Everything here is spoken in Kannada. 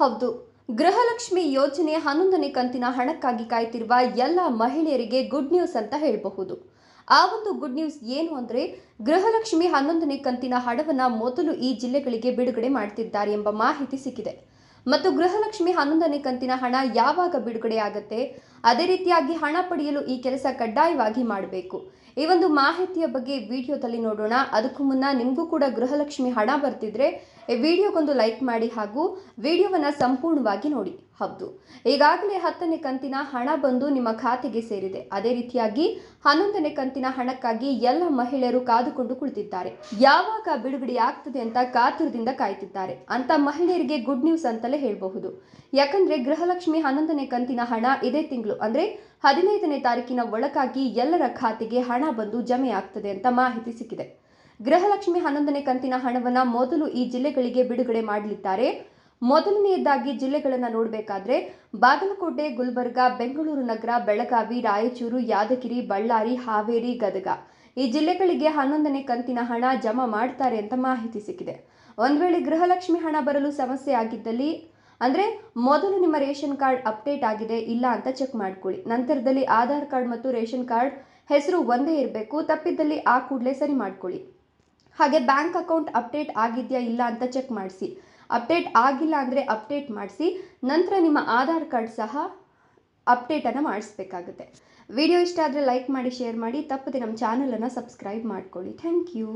ಹೌದು. ಗೃಹಲಕ್ಷ್ಮಿ ಯೋಜನೆ ಹನ್ನೊಂದನೇ ಕಂತಿನ ಹಣಕ್ಕಾಗಿ ಕಾಯ್ತಿರುವ ಎಲ್ಲ ಮಹಿಳೆಯರಿಗೆ ಗುಡ್ ನ್ಯೂಸ್ ಅಂತ ಹೇಳಬಹುದು. ಆ ಒಂದು ಗುಡ್ ನ್ಯೂಸ್ ಏನು ಅಂದರೆ, ಗೃಹಲಕ್ಷ್ಮಿ ಹನ್ನೊಂದನೇ ಕಂತಿನ ಹಣವನ್ನು ಮೊದಲು ಈ ಜಿಲ್ಲೆಗಳಿಗೆ ಬಿಡುಗಡೆ ಮಾಡ್ತಿದ್ದಾರೆ ಎಂಬ ಮಾಹಿತಿ ಸಿಕ್ಕಿದೆ. ಮತ್ತು ಗೃಹಲಕ್ಷ್ಮಿ ಹನ್ನೊಂದನೇ ಕಂತಿನ ಹಣ ಯಾವಾಗ ಬಿಡುಗಡೆ ಆಗುತ್ತೆ? ಅದೇ ರೀತಿಯಾಗಿ ಹಣ ಪಡೆಯಲು ಈ ಕೆಲಸ ಕಡ್ಡಾಯವಾಗಿ ಮಾಡಬೇಕು. ಈ ಒಂದು ಮಾಹಿತಿಯ ಬಗ್ಗೆ ವಿಡಿಯೋದಲ್ಲಿ ನೋಡೋಣ. ಅದಕ್ಕೂ ಮುನ್ನ ನಿಮಗೂ ಕೂಡ ಗೃಹಲಕ್ಷ್ಮಿ ಹಣ ಬರ್ತಿದ್ರೆ ಈ ವಿಡಿಯೋಗೊಂದು ಲೈಕ್ ಮಾಡಿ ಹಾಗೂ ವಿಡಿಯೋವನ್ನು ಸಂಪೂರ್ಣವಾಗಿ ನೋಡಿ. ಹೌದು. ಈಗಾಗಲೇ ಹತ್ತನೇ ಕಂತಿನ ಹಣ ಬಂದು ನಿಮ್ಮ ಖಾತೆಗೆ ಸೇರಿದೆ. ಅದೇ ರೀತಿಯಾಗಿ ಹನ್ನೊಂದನೇ ಕಂತಿನ ಹಣಕ್ಕಾಗಿ ಎಲ್ಲ ಮಹಿಳೆಯರು ಕಾದುಕೊಂಡು ಕುಳಿತಿದ್ದಾರೆ. ಯಾವಾಗ ಬಿಡುಗಡೆ ಆಗ್ತದೆ ಅಂತ ಕಾತುರದಿಂದ ಕಾಯ್ತಿದ್ದಾರೆ ಅಂತ ಮಹಿಳೆಯರಿಗೆ ಗುಡ್ ನ್ಯೂಸ್ ಅಂತಲೇ ಹೇಳಬಹುದು. ಯಾಕಂದ್ರೆ ಗೃಹಲಕ್ಷ್ಮಿ ಹನ್ನೊಂದನೇ ಕಂತಿನ ಹಣ ಇದೇ ತಿಂಗಳು, ಅಂದ್ರೆ ಹದಿನೈದನೇ ತಾರೀಕಿನ ಒಳಗಾಗಿ ಎಲ್ಲರ ಖಾತೆಗೆ ಹಣ ಬಂದು ಜಮೆ ಆಗ್ತದೆ ಅಂತ ಮಾಹಿತಿ ಸಿಕ್ಕಿದೆ. ಗೃಹಲಕ್ಷ್ಮಿ ಹನ್ನೊಂದನೇ ಕಂತಿನ ಹಣವನ್ನ ಮೊದಲು ಈ ಜಿಲ್ಲೆಗಳಿಗೆ ಬಿಡುಗಡೆ ಮಾಡಲಿದ್ದಾರೆ. ಮೊದಲನೆಯದಾಗಿ ಜಿಲ್ಲೆಗಳನ್ನು ನೋಡಬೇಕಾದ್ರೆ ಬಾಗಲಕೋಟೆ, ಗುಲ್ಬರ್ಗ, ಬೆಂಗಳೂರು ನಗರ, ಬೆಳಗಾವಿ, ರಾಯಚೂರು, ಯಾದಗಿರಿ, ಬಳ್ಳಾರಿ, ಹಾವೇರಿ, ಗದಗ. ಈ ಜಿಲ್ಲೆಗಳಿಗೆ ಹನ್ನೊಂದನೇ ಕಂತಿನ ಹಣ ಜಮಾ ಮಾಡ್ತಾರೆ ಅಂತ ಮಾಹಿತಿ ಸಿಕ್ಕಿದೆ. ಒಂದು ವೇಳೆ ಗೃಹಲಕ್ಷ್ಮಿ ಹಣ ಬರಲು ಸಮಸ್ಯೆ ಆಗಿದ್ದಲ್ಲಿ, ಅಂದರೆ ಮೊದಲು ನಿಮ್ಮ ರೇಷನ್ ಕಾರ್ಡ್ ಅಪ್ಡೇಟ್ ಆಗಿದೆ, ಇಲ್ಲ ಅಂತ ಚೆಕ್ ಮಾಡ್ಕೊಳ್ಳಿ. ನಂತರದಲ್ಲಿ ಆಧಾರ್ ಕಾರ್ಡ್ ಮತ್ತು ರೇಷನ್ ಕಾರ್ಡ್ ಹೆಸರು ಒಂದೇ ಇರಬೇಕು, ತಪ್ಪಿದ್ದಲ್ಲಿ ಆ ಕೂಡಲೇ ಸರಿ ಮಾಡ್ಕೊಳ್ಳಿ. ಹಾಗೆ ಬ್ಯಾಂಕ್ ಅಕೌಂಟ್ ಅಪ್ಡೇಟ್ ಆಗಿದೆಯಾ, ಇಲ್ಲ ಅಂತ ಚೆಕ್ ಮಾಡಿಸಿ. ಅಪ್ಡೇಟ್ ಆಗಿಲ್ಲ ಅಂದರೆ ಅಪ್ಡೇಟ್ ಮಾಡಿಸಿ, ನಂತರ ನಿಮ್ಮ ಆಧಾರ್ ಕಾರ್ಡ್ ಸಹ ಅಪ್ಡೇಟನ್ನು ಮಾಡಿಸ್ಬೇಕಾಗುತ್ತೆ. ವಿಡಿಯೋ ಇಷ್ಟ ಆದರೆ ಲೈಕ್ ಮಾಡಿ, ಶೇರ್ ಮಾಡಿ, ತಪ್ಪದೆ ನಮ್ಮ ಚಾನಲನ್ನು ಸಬ್ಸ್ಕ್ರೈಬ್ ಮಾಡ್ಕೊಳ್ಳಿ. Thank you.